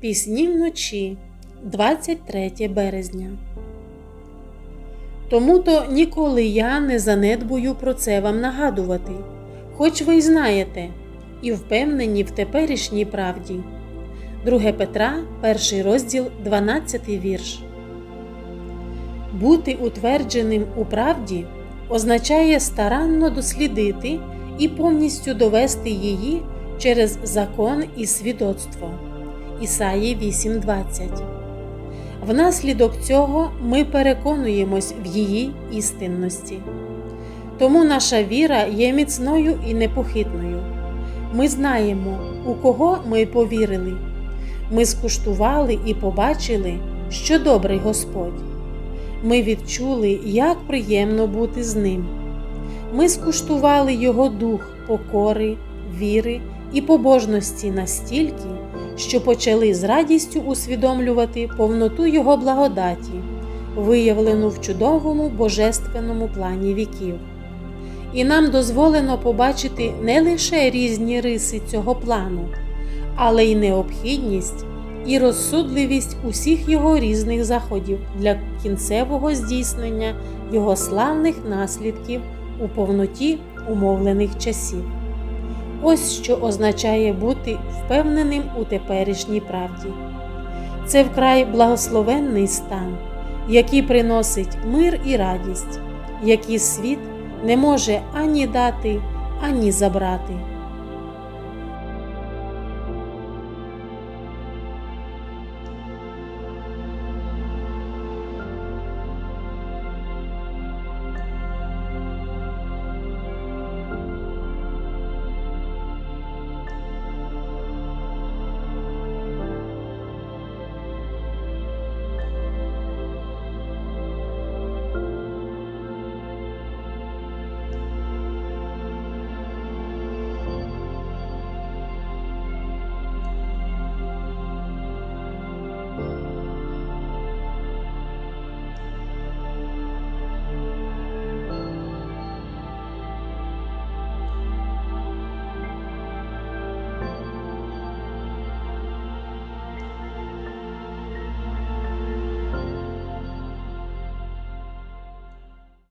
Пісні вночі, 23 березня. Тому то ніколи я не занедбую про це вам нагадувати, хоч ви й знаєте, і впевнені в теперішній правді. 2 Петра, перший розділ, 12 вірш. Бути утвердженим у правді означає старанно дослідити і повністю довести її через закон і свідоцтво. Ісаї 8:20. Внаслідок цього ми переконуємось в її істинності. Тому наша віра є міцною і непохитною. Ми знаємо, у кого ми повірили. Ми скуштували і побачили, що добрий Господь. Ми відчули, як приємно бути з ним. Ми скуштували Його дух покори, віри і побожності настільки, що почали з радістю усвідомлювати повноту Його благодаті, виявлену в чудовому божественному плані віків. І нам дозволено побачити не лише різні риси цього плану, але й необхідність і розсудливість усіх його різних заходів для кінцевого здійснення його славних наслідків у повноті умовлених часів. Ось що означає бути впевненим у теперішній правді. Це вкрай благословенний стан, який приносить мир і радість, які світ не може ані дати, ані забрати.